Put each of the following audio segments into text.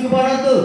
సిగ్గుపడద్దు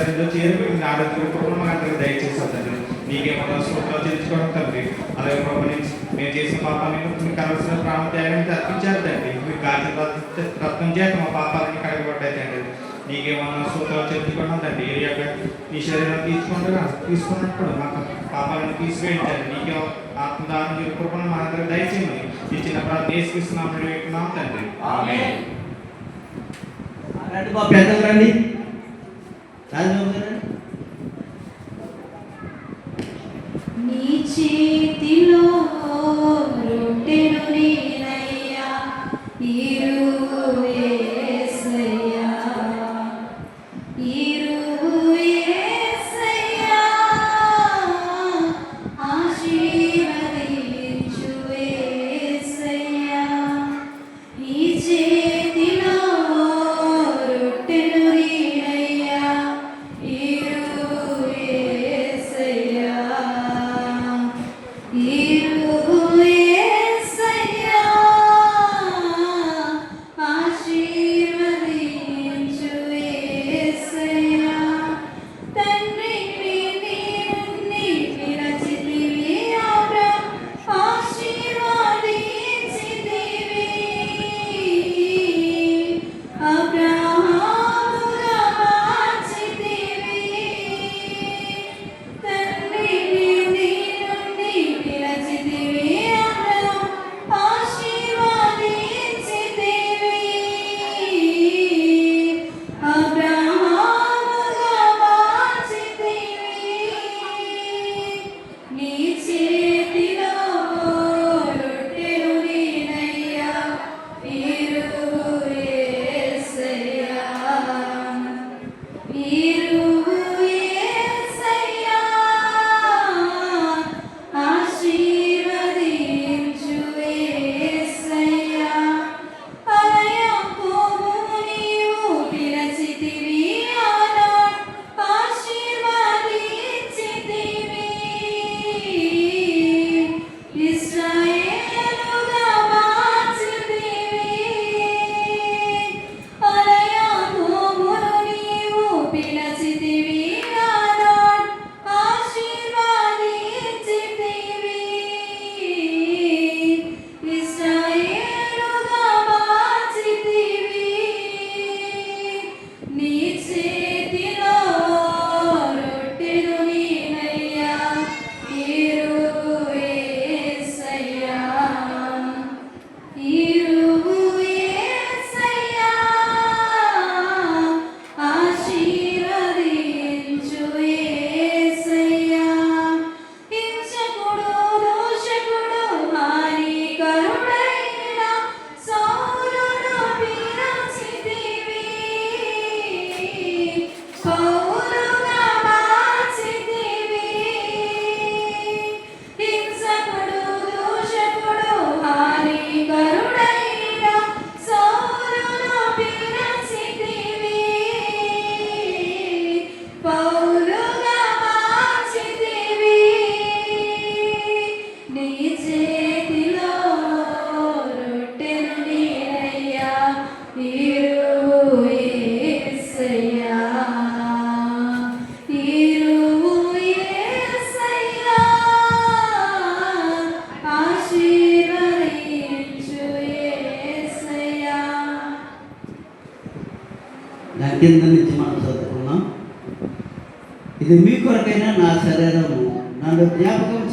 ఆదివారం మీ సన్నిధిలో చేరి మీ ఆరోగ్య కుటుంబం అందరికీ దయచేసారు తండ్రి నీకేమన్నా స్తోత్రాలు తెలుసుకోవడం తండ్రి అలాగే ప్రభు నుంచి మేము చేసిన పాపాలను మీకు కావలసిన ప్రాణ త్యాగం తప్పించారు తండ్రి. మీకు కాచిన చేత మా పాపాలని కడగబడ్డాయి తండ్రి. నీకేమన్నా సూత్రాలు చెప్పుకున్నాం తండ్రి ఏ యొక్క నీ శరీరం తీసుకుంటున్నా తీసుకున్నప్పుడు మాకు పాపాలను తీసివేయండి నీకే ఆత్మదానం కృపను మా అందరూ దయచేయమని ఈ చిన్న ప్రార్థన తీసుకున్నాం తండ్రి. పెద్దలు రండి. రాజబాబు గారు రండి. నీ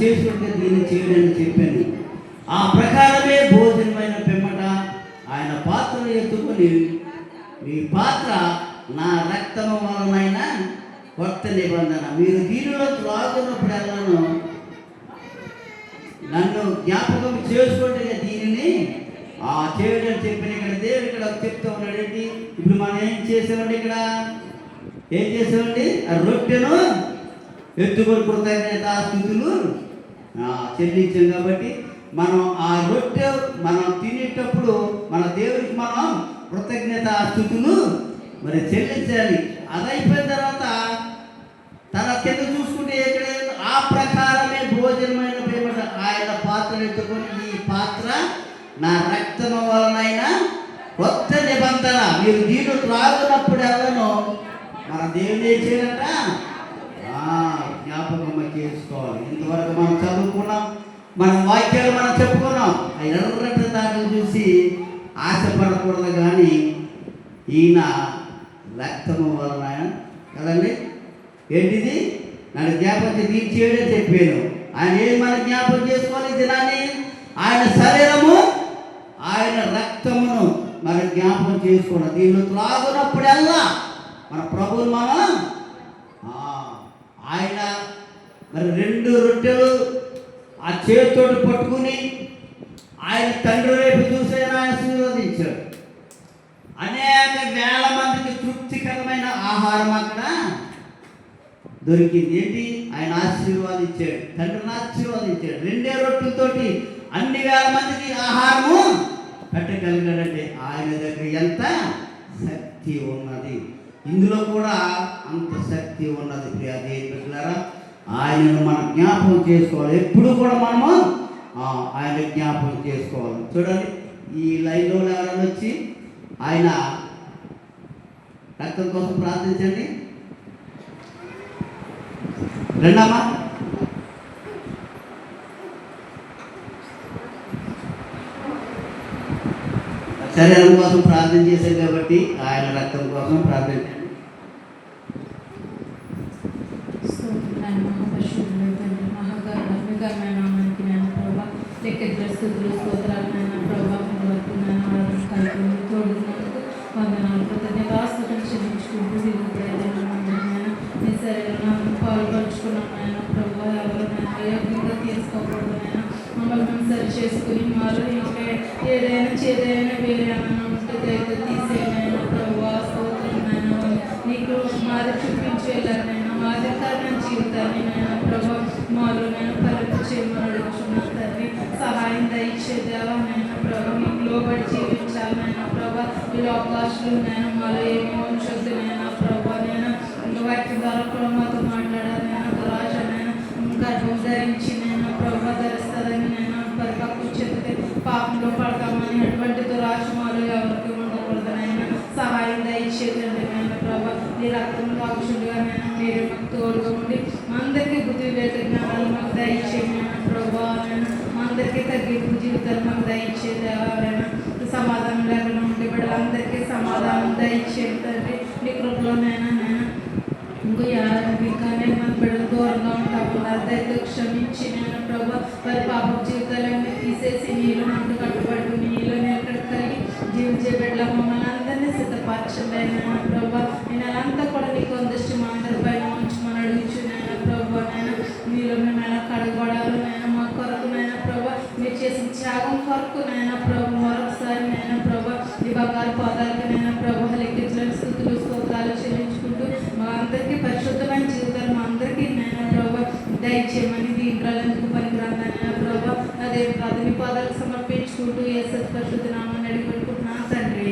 చేసుకుంటే దీన్ని చేయడని చెప్పాను. ఆ ప్రకారమే భోజనమైన పిమ్మట ఆయన పాత్రను ఎత్తుకొని మీ పాత్ర నా రక్తము వలన కొత్త నిబంధన. మీరు దీనిలో త్రాగునప్పుడెల్లాను నన్ను జ్ఞాపకం చేసుకుంటే దీనిని ఆ చేయడం చెప్పిన ఇక్కడ దేవుడు ఇక్కడ చెప్తూ ఉన్నాడు ఏంటి? ఇప్పుడు మనం ఏం చేసామండి ఇక్కడ? ఏం చేసామండి? ఆ రొట్టెను ఎత్తుకొని కృతజ్ఞత స్థుతులు చెల్లించాం కాబట్టి మనం ఆ రొట్టె మనం తినేటప్పుడు మన దేవుడికి మనం కృతజ్ఞత స్థుతులు మరి చెల్లించాలి. అది అయిపోయిన తర్వాత తన కింద చూసుకుంటే ఎక్కడ ఆ ప్రకారమే భోజనమైన పేమట ఆయన పాత్ర ఎత్తుకొని ఈ పాత్ర నా రక్తం వలనైనా కొత్త నిబంధన. మీరు దీన్ని త్రాగునప్పుడు ఎవరనో మన దేవుడు ఏం చేయాలంట? జ్ఞాపకం చేసుకోవాలి. ఇంతవరకు మనం చదువుకున్నాం మన వాక్యాలు మనం చెప్పుకున్నాం. ఆ ఎర్రటి దాన్ని చూసి ఆశపడకూడదు కానీ ఈయన రక్తము వలన కదండి? ఏంటిది? నన్ను జ్ఞాపకం తీర్చేయడే చెప్పాను. ఆయన ఏం మన జ్ఞాపకం చేసుకోవాలి దినాన్ని? ఆయన శరీరము ఆయన రక్తమును మన జ్ఞాపకం చేసుకోవడం దీనిలో త్రాగునప్పుడల్లా మన ప్రభువుని మనం ఆయన మరి రెండు రొట్టెలు ఆ చేతితోటి పట్టుకుని ఆయన తండ్రి వైపు చూసి ఆయన ఆశీర్వదించాడు అనేక వేల మందికి తృప్తికరమైన ఆహారం అక్కడ దొరికింది. ఏంటి? ఆయన ఆశీర్వాదించాడు తండ్రిని ఆశీర్వాదించాడు రెండే రొట్టెలతోటి అన్ని వేల మందికి ఆహారము పెట్టగలిగాడంటే ఆయన దగ్గర ఎంత? శక్తి ఉన్నది. ఇందులో కూడా అంత శక్తి ఉన్నది ప్రియ బిడ్డలారా. ఆయనను మనం జ్ఞాపకం చేసుకోవాలి. ఎప్పుడు కూడా మనము ఆయన జ్ఞాపకం చేసుకోవాలి. చూడండి ఈ లైన్లో ఎవరైనా వచ్చి ఆయన రక్తం కోసం ప్రార్థించండి. రెండమ్మా. శరీరం కోసం ప్రార్థన చేశారు కాబట్టి ఆయన రక్తం కోసం ప్రార్థన స్తోత్రాలు మహాపరిశుద్ధుడు తండ్రి మహాగర్భమైన నామానికి నేను ప్రభా లెక్క స్థుతులు స్తోత్రాలు నాయన ప్రభా మీ వరకు తోడుకున్నందుకు వందనాలు. కృతజ్ఞతాస్తుతం చెల్లించుకుంటూ మీ పాల్పంచుకున్నాం నాయన. తీసుకోకూడదు నాయన. మమ్మల్ని మేము సరి చేసుకుని మారు. ఇంకా ఏదైనా చేదైనా వేరేమైనా ఉంటే దయతో తీసేయనైనా ప్రభా స్తోత్రం నాయన. నీకు మాది చూపించేలానైనా మాదిరికరమైన జీవితాన్ని ప్రభావం మాలో నేను పరిపు చేయమని తండ్రి సహాయం దయచేదేవా నేను ప్రభా మీకు లోబడి జీవించాలనైనా ప్రభా ఈ అవకాశాలు నేను మాలో ఏమి ఉంచొద్దు నేను ప్రభా నేను ఇంకా వాటి ద్వారా కూడా మాతో మాట్లాడాలైనా రాజ నేను గర్భం ధరించి నేను ప్రభా ధరిస్తారని నేను పరిపక్వ చెప్తే పాపంలో పడతామని అటువంటి దురాశమాలు ఎవరికి ఉండకూడదనైనా సహాయం దయచేదండి నేను ప్రభా ఈ రక్తం కాకుషులుగా నేను మీరే మాకు తోడుగా ఉండి అందరికీ బుద్ధి వివేక జ్ఞానాలు మాకు దయచేయండి నేను ప్రభా నేను అందరికీ తగ్గింపు జీవితాలు మాకు దయచేది ఎవరైనా సమాధానం లేకుండా ఉండే బిడ్డలందరికీ సమాధానం దయచే తండ్రి. నీ కృపలోనైనా నేను ఇంకో యారానికి కానీ మన బిడ్డలు దూరంగా ఉంటాము. దయతో క్షమించి నేను ప్రభు. వారి పాప జీవితాలన్నీ తీసేసి నీలో నుండి కట్టుబడి నీలో నిలకడ కలిగి జీవించే బిడ్డల మమ్మల్ని అందరినీ సిద్ధపరచండి నేను ప్రభా. నేను అంతా పరిశుద్ధ నామాన్ని అడిగి పెట్టుకుంటున్నాను తండ్రి.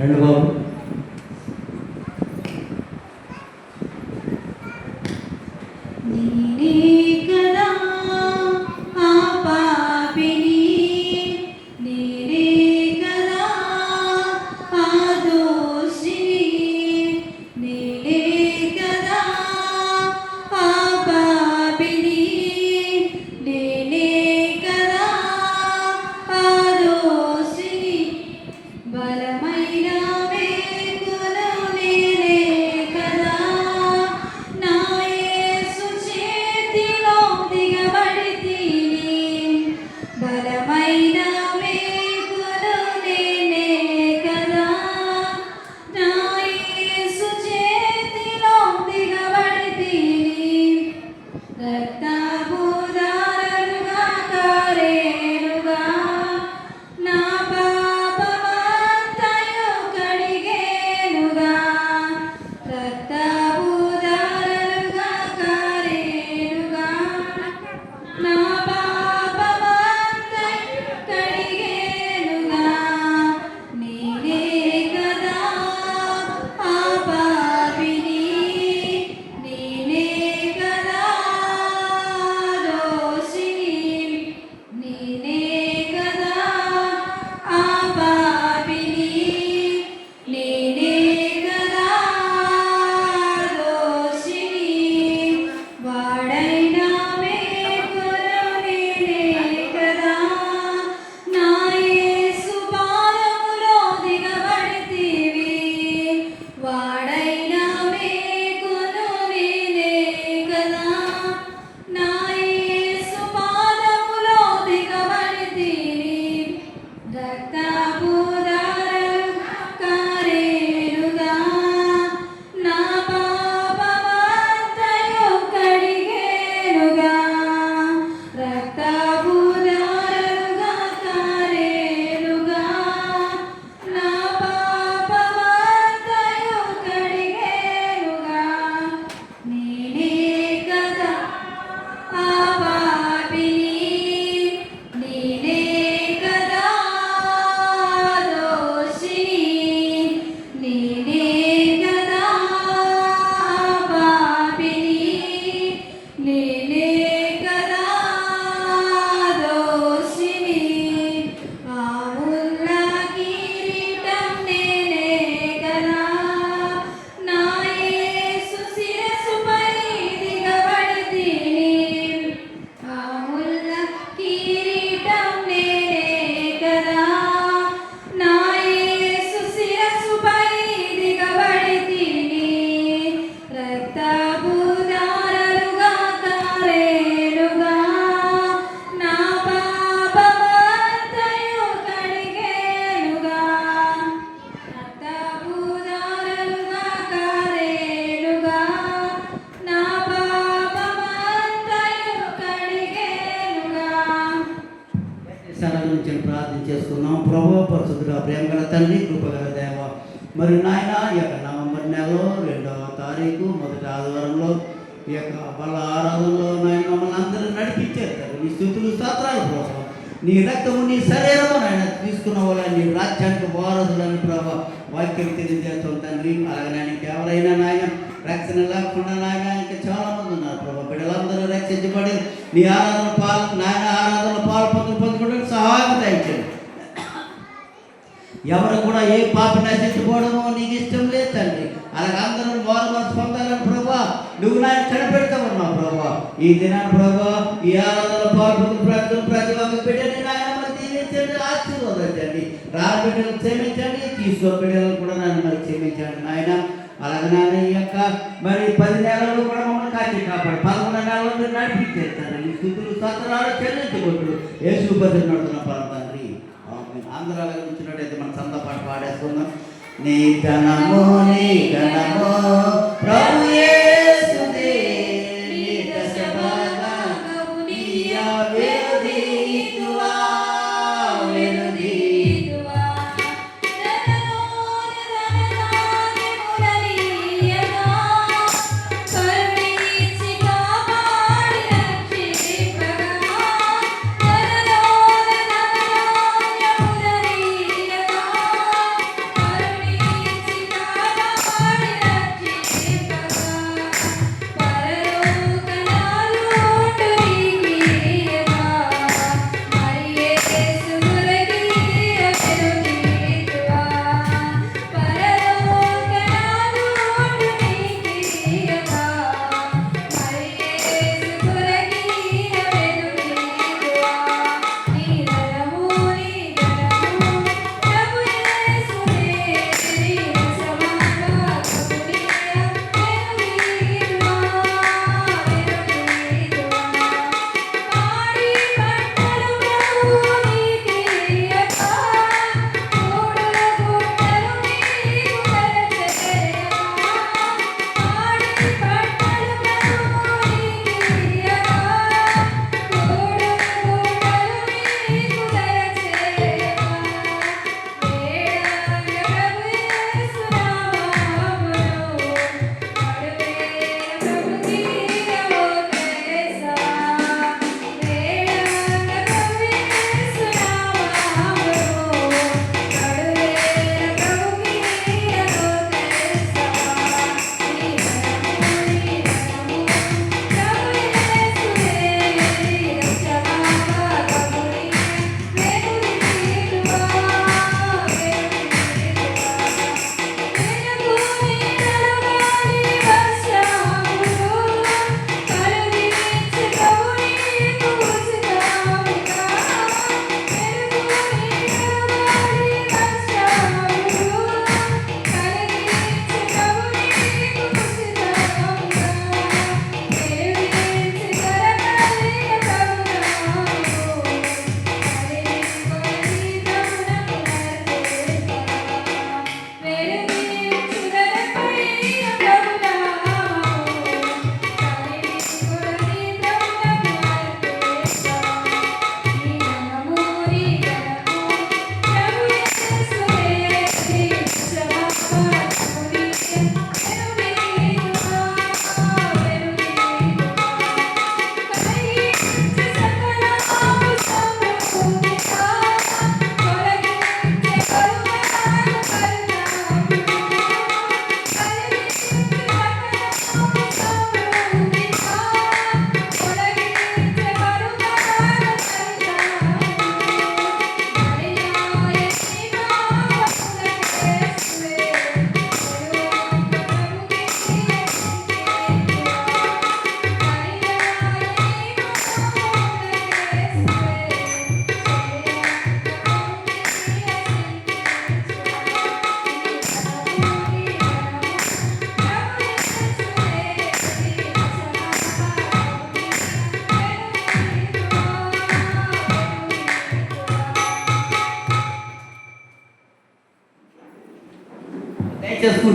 రెండు బాబు. ఎవరైనా నాయన రక్షణ లేకుండా నాయన ఇంకా చాలా మంది ఉన్నారు ప్రభా. బిడ్డలందరూ రక్షించబడి నీ ఆరాధన పాలు నాయన ఆరాధన పాలు పొందు పొందుకోవడానికి సహాయం దయచేయండి. ఎవరు కూడా ఏ పాప నశించుకోవడమో నీకు ఇష్టం లేదు తండ్రి అలాగే అందరూ వారు మనసు పొందాలని ప్రభా నువ్వు నాయన కనిపెడతా ఉన్నావు ప్రభా. ఈ దినాన ప్రభా ఈ ఆరాధన పాల్పొంది ప్రజలు ప్రతి ఒక్క బిడ్డని నాయన దీవించండి ఆశీర్వదించండి. రాబిడ్డలు క్షమించండి తీసుకో బిడ్డలు కూడా నన్ను మరి క్షమించండి నాయన. అలాగే నాయన ఈ యొక్క మరి పది నెలలు కూడా మమ్మల్ని కాచి కాపాడు. పదకొండు నెలలు మీరు నడిపించేస్తారు. ఈ స్థుతులు సత్రాలు చెల్లించబోతుడు ఏ శుభద్ర నడుతున్న పరతండ్రి అందరూ అలాగే ఉంచినట్టయితే మన సంద పాట పాడేసుకుందాం. నీ ఘనము నీ ఘనము ప్రభు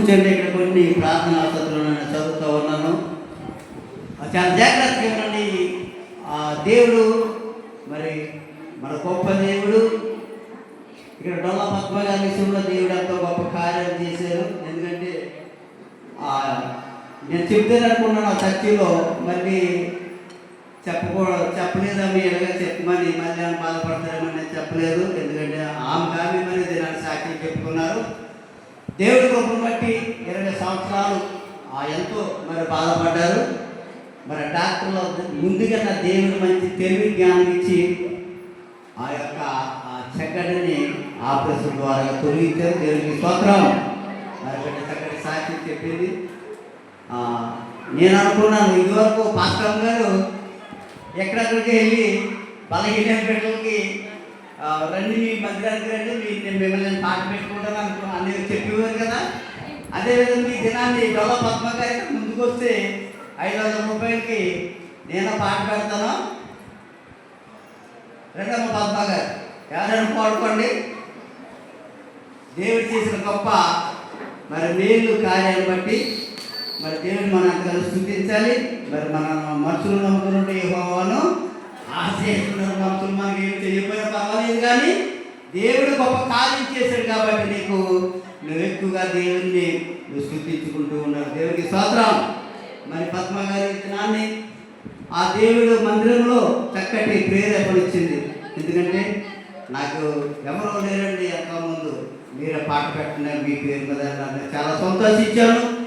కూర్చోండి ఇక్కడ కొన్ని ప్రార్థన వసతులు నేను చదువుతూ ఉన్నాను. చాలా జాగ్రత్తగా ఉండండి. ఆ దేవుడు మరి మన గొప్ప దేవుడు ఇక్కడ డొల్ల పద్మ గారి విషయంలో దేవుడు ఎంతో గొప్ప కార్యం చేశారు. ఎందుకంటే ఆ, నేను చెప్తాను అనుకున్నాను ఆ చర్చిలో మళ్ళీ చెప్పకూడదు చెప్పలేదని ఎలాగ చెప్పమని మళ్ళీ ఆమె నేను చెప్పలేదు. ఎందుకంటే ఆమె కానీ మరి దీనికి సాక్షి చెప్పుకున్నారు. దేవుడి కృపను బట్టి ఇరవై సంవత్సరాలు ఆ ఎంతో మరి బాధపడ్డారు. మరి డాక్టర్లు ముందుగా నా దేవుడు మంచి తెలివి జ్ఞానం ఇచ్చి ఆ యొక్క ఆ చక్కటిని ఆపరేషన్ ద్వారా తొలగించారు. దేవుడికి స్తోత్రం. మరి బిడ్డ చక్కటి సాక్షి చెప్పింది. నేను అనుకున్నాను ఇదివరకు పాస్టర్ గారు ఎక్కడెక్కడికి వెళ్ళి బలహీన బిడ్డలకి రండి మీ మధ్య రండి మీ మిమ్మల్ని పాట పెట్టుకుంటాను అనుకున్నాను. చెప్పేవారు కదా? అదేవిధంగా ఈ దినాన్ని గొల్ల పద్మకాయ ముందుకొస్తే ముందుకు వస్తే ఐదు వందల రూపాయలకి నేను పాట పెడతాను. రెండమ్మ పద్మ గారు ఎవరైనా పాడుకోండి. దేవుడు చేసిన గొప్ప మరి మేలు కార్యాన్ని బట్టి మరి దేవుని మనం అందరూ స్థుతించాలి. మరి మన మనుషులు నమ్ముకున్న యెహోవాను ఆశ్రయిస్తున్న మనుషులు మనకి ఏం తెలియకపోయినా పర్వాలేదు కానీ దేవుడు గొప్ప కార్యం చేశాడు కాబట్టి నీకు నువ్వు ఎక్కువగా దేవుణ్ణి స్థుతించుకుంటూ ఉన్నారు. దేవునికి స్తోత్రం. మరి పద్మ గారి దినాన్ని ఆ దేవుడు మందిరంలో చక్కటి ప్రేరేపణ ఇచ్చింది. ఎందుకంటే నాకు ఎవరో లేరండి ఎంతో ముందు. మీరే పాట పెట్టిన మీ పేరు మీద చాలా సంతోషించాను.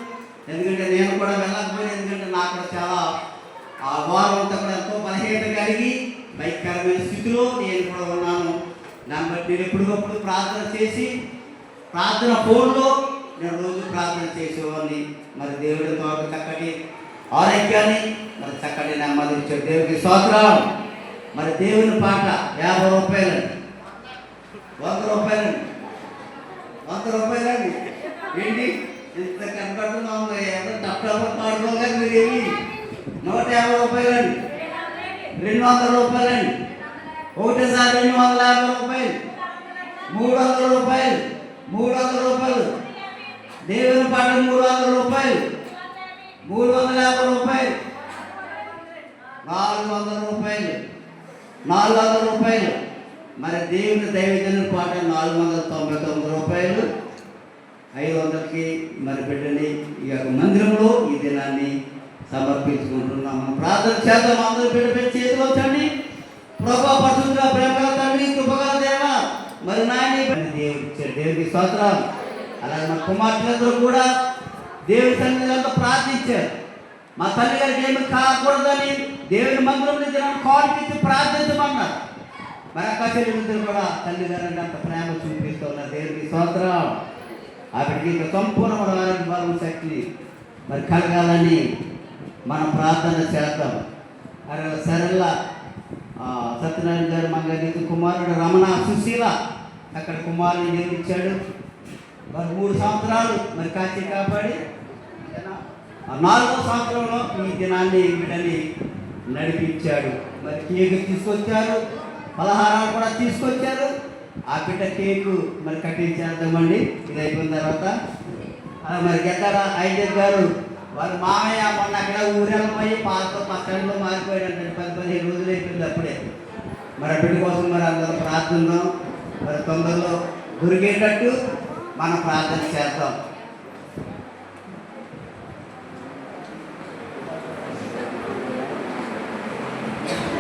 ఎందుకంటే నేను కూడా వెళ్ళకపోయాను ఎందుకంటే నాకు కూడా చాలా ఆ వారం అంతా కూడా ఎంతో బలహీనత కలిగి భయంకరమైన స్థితిలో నేను కూడా ఉన్నాను. దాన్ని బట్టి నేను ఎప్పటికప్పుడు ప్రార్థన చేసి ప్రార్థన ఫోన్లో నేను రోజు ప్రార్థన చేసేవాడిని. మరి దేవుడి తోట చక్కటి ఆరోగ్యాన్ని మరి చక్కటి నెమ్మది ఇచ్చే దేవుడికి స్తోత్రం మరి దేవుని పాట యాభై రూపాయలండి వంద రూపాయలండి వంద రూపాయలండి ఏంటి? ఇంత కనపడుతున్నాం ఏదో తప్ప పాడుకోగా మీరు ఏమి? నూట యాభై రూపాయలండి రెండు వందల రూపాయలండి ఒకటేసారి రెండు వందల యాభై రూపాయలు. మూడు వందల రూపాయలు. మూడు వందల రూపాయలు. దేవుని పాట మూడు వందల రూపాయలు. మూడు వందల యాభై రూపాయలు. నాలుగు వందల రూపాయలు. నాలుగు వందల రూపాయలు. మరి దేవుని దైవజన పాట నాలుగు వందల తొంభై తొమ్మిది రూపాయలు. ఐదు వందలకి మరి బిడ్డని ఈ యొక్క మందిరంలో ఈ దినాన్ని సమర్పించుకుంటున్నాం మనం ప్రార్థన చేద్దాం. అందరూ బిడ్డ పెట్టి చేతిలో వచ్చండి. ప్రభా పశువుగా ప్రేమగా తండ్రి కృపగా మరి నాయన దేవుడి దేవుడికి స్తోత్రాలు. అలాగే మా కుమార్తెలందరూ కూడా దేవుడి సన్నిధిలో ప్రార్థించారు. మా తల్లి గారికి ఏమి కాకూడదని దేవుని మందిరం నుంచి నన్ను కాల్పించి ప్రార్థించమన్నారు. మరి అక్కచెల్లిద్దరు కూడా తల్లి గారిని అంత ప్రేమ చూపిస్తున్నారు. దేవుడికి స్తోత్రం ఆవిడకి ఇంకా సంపూర్ణమైన ఆరోగ్య బలం శక్తి. మరి కలగాలని మనం ప్రార్థన చేద్దాం. అరే సరళ సత్యనారాయణ గారు మంగళ కుమారుడు రమణ సుశీల అక్కడ కుమారుని నిర్మించాడు మరి మూడు సంవత్సరాలు మరి కాచి కాపాడి నాలుగో సంవత్సరంలో ఈ దినాన్ని బిడ్డని నడిపించాడు. మరి కేకు తీసుకొచ్చారు పలహారాలు కూడా తీసుకొచ్చారు. ఆ బిడ్డ కేకు మరి కట్టించేద్దామండి. ఇది అయిపోయిన తర్వాత మరి గద్దర ఐదర్ గారు వారు మామయ్య మొన్న అక్కడ ఊరెళ్ళిపోయి పాలతో పక్కనలో మారిపోయాడంటే. పది పదిహేను రోజులు అయిపోయింది అప్పుడే. మరి ఆ బిడ్డ కోసం మరి అందరూ ప్రార్థన మరి తొందరలో దొరికేటట్టు మనం ప్రార్థన చేద్దాం.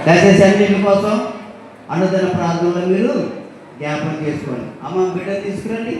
దయచేసి అన్నింటి కోసం అన్నదాన ప్రార్థనలో మీరు జ్ఞాపకం చేసుకోండి. అమ్మ బిడ్డ తీసుకురండి.